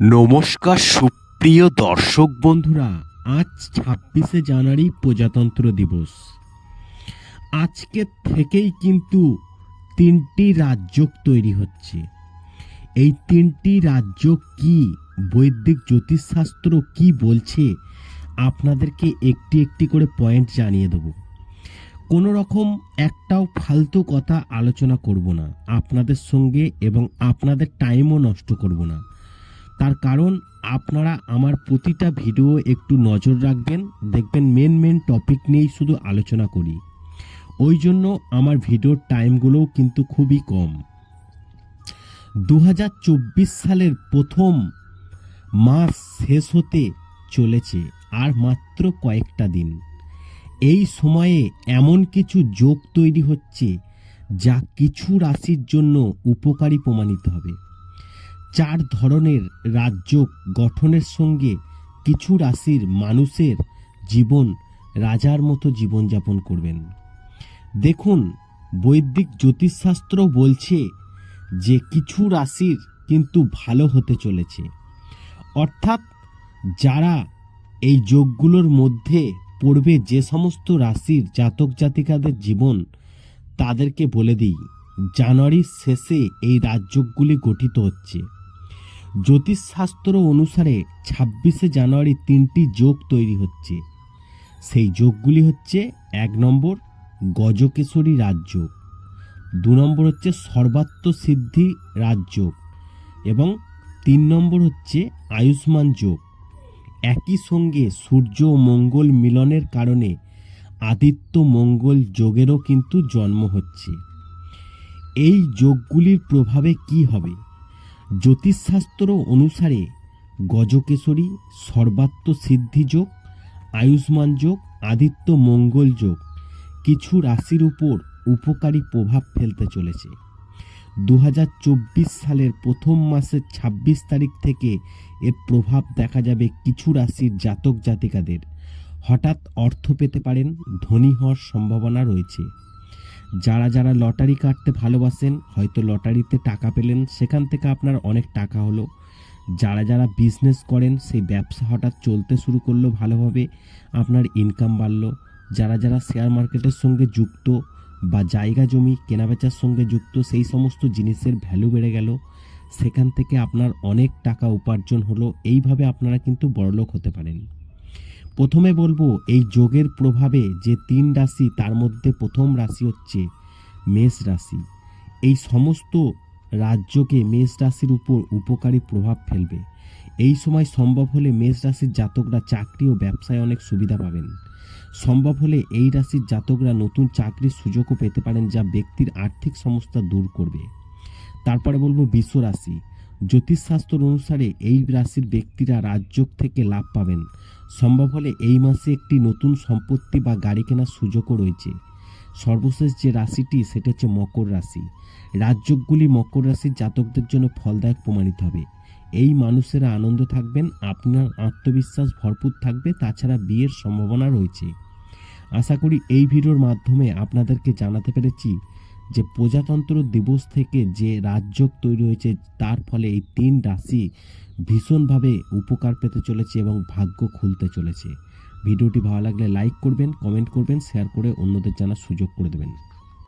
নমস্কার সুপ্রিয় দর্শক বন্ধুরা, আজ ছাব্বিশে জানুয়ারি প্রজাতন্ত্র দিবস। আজকে থেকেই কিন্তু তিনটি রাজ্য তৈরি হচ্ছে। এই তিনটি রাজ্য কি, বৈদিক জ্যোতিষশাস্ত্র কি বলছে, আপনাদেরকে একটি একটি করে পয়েন্ট জানিয়ে দেবো। কোনো রকম একটাও ফালতু কথা আলোচনা করব না, আপনাদের সঙ্গে এবং আপনাদের টাইমও নষ্ট করব না। তার কারণ আপনারা আমার প্রতিটা ভিডিও একটু নজর রাখবেন, দেখবেন মেন মেন টপিক নিয়েই শুধু আলোচনা করি। ওই জন্য আমার ভিডিওর টাইমগুলোও কিন্তু খুবই কম। দু হাজার চব্বিশ সালের প্রথম মাস শেষ হতে চলেছে আর মাত্র কয়েকটা দিন। এই সময়ে এমন কিছু যোগ তৈরি হচ্ছে যা কিছু রাশির জন্য উপকারী প্রমাণিত হবে। চার ধরনের রাজ্য গঠনের সঙ্গে কিছু রাশির মানুষের জীবন রাজার মতো জীবনযাপন করবেন। দেখুন, বৈদিক জ্যোতিষশাস্ত্র বলছে যে কিছু রাশির কিন্তু ভালো হতে চলেছে। অর্থাৎ যারা এই যোগগুলোর মধ্যে পড়বে যে সমস্ত রাশির জাতক জাতিকাদের জীবন, তাদেরকে বলে দিই, জানুয়ারির শেষে এই রাজযোগগুলি গঠিত হচ্ছে। জ্যোতিষশাস্ত্র অনুসারে ছাব্বিশে জানুয়ারি তিনটি যোগ তৈরি হচ্ছে। সেই যোগগুলি হচ্ছে এক নম্বর গজকেশরী রাজযোগ, দু নম্বর হচ্ছে সর্বাত্ম সিদ্ধি রাজযোগ এবং তিন নম্বর হচ্ছে আয়ুষ্মান যোগ। একই সঙ্গে সূর্য ও মঙ্গল মিলনের কারণে আদিত্য মঙ্গল যোগেরও কিন্তু জন্ম হচ্ছে। এই যোগগুলির প্রভাবে কি হবে? জ্যোতিষশাস্ত্র অনুসারে গজকেশরী, সর্বাত্ম সিদ্ধি যোগ, আয়ুষ্মান যোগ, আদিত্য মঙ্গল যোগ কিছু রাশির উপর উপকারী প্রভাব ফেলতে চলেছে। দু হাজার চব্বিশ সালের প্রথম মাসের ২৬ তারিখ থেকে এর প্রভাব দেখা যাবে কিছু রাশির জাতক জাতিকাদের হঠাৎ অর্থ পেতে পারেন ধনী হওয়ার সম্ভাবনা রয়েছে। যারা যারা লটারি কাটতে ভালোবাসেন, হয়তো লটারিতে টাকা পেলেন, সেখান থেকে আপনার অনেক টাকা হলো। যারা যারা বিজনেস করেন, সেই ব্যবসা হঠাৎ চলতে শুরু করল ভালোভাবে, আপনার ইনকাম বাড়লো। যারা যারা শেয়ার মার্কেটের সঙ্গে যুক্ত বা জায়গা জমি কেনাবেচার সঙ্গে যুক্ত, সেই সমস্ত জিনিসের ভ্যালু বেড়ে গেল। সেখান থেকে আপনার অনেক টাকা উপার্জন হলো। এইভাবে আপনারা কিন্তু বড়লোক হতে পারেন। প্রথমে বলব, এই যোগের প্রভাবে যে তিন রাশি, তার মধ্যে প্রথম রাশি হচ্ছে মেষ রাশি। এই সমস্ত রাজ্যকে মেষ রাশির উপর উপকারী প্রভাব ফেলবে। এই সময় সম্ভব হলে মেষ রাশির জাতকরা চাকরি ও ব্যবসায় অনেক সুবিধা পাবেন। সম্ভব হলে এই রাশির জাতকরা নতুন চাকরির সুযোগও পেতে পারেন, যা ব্যক্তির আর্থিক সমস্যা দূর করবে। তারপরে বলব, বিশ্ব রাশি। জ্যোতিষশাস্ত্র অনুসারে এই রাশির ব্যক্তিরা রাজযোগ থেকে লাভ পাবেন। সম্ভব হলে এই মাসে একটি নতুন সম্পত্তি বা গাড়ি কেনার সুযোগও রয়েছে। সর্বশেষ যে রাশিটি, সেটা হচ্ছে মকর রাশি। রাজযোগগুলি মকর রাশির জাতকদের জন্য ফলদায়ক প্রমাণিত হবে। এই মানুষেরা আনন্দ থাকবেন, আপনার আত্মবিশ্বাস ভরপুর থাকবে, তাছাড়া বিয়ের সম্ভাবনা রয়েছে। আশা করি এই ভিডিওর মাধ্যমে আপনাদেরকে জানাতে পেরেছি যে প্রজাতন্ত্র দিবস থেকে যে রাজযোগ তৈরি হয়েছে, তার ফলে এই তিন রাশি ভীষণভাবে উপকার পেতে চলেছে এবং ভাগ্য খুলতে চলেছে। ভিডিওটি ভালো লাগলে লাইক করবেন কমেন্ট করবেন শেয়ার করে অন্যদের জানার সুযোগ করে দেবেন।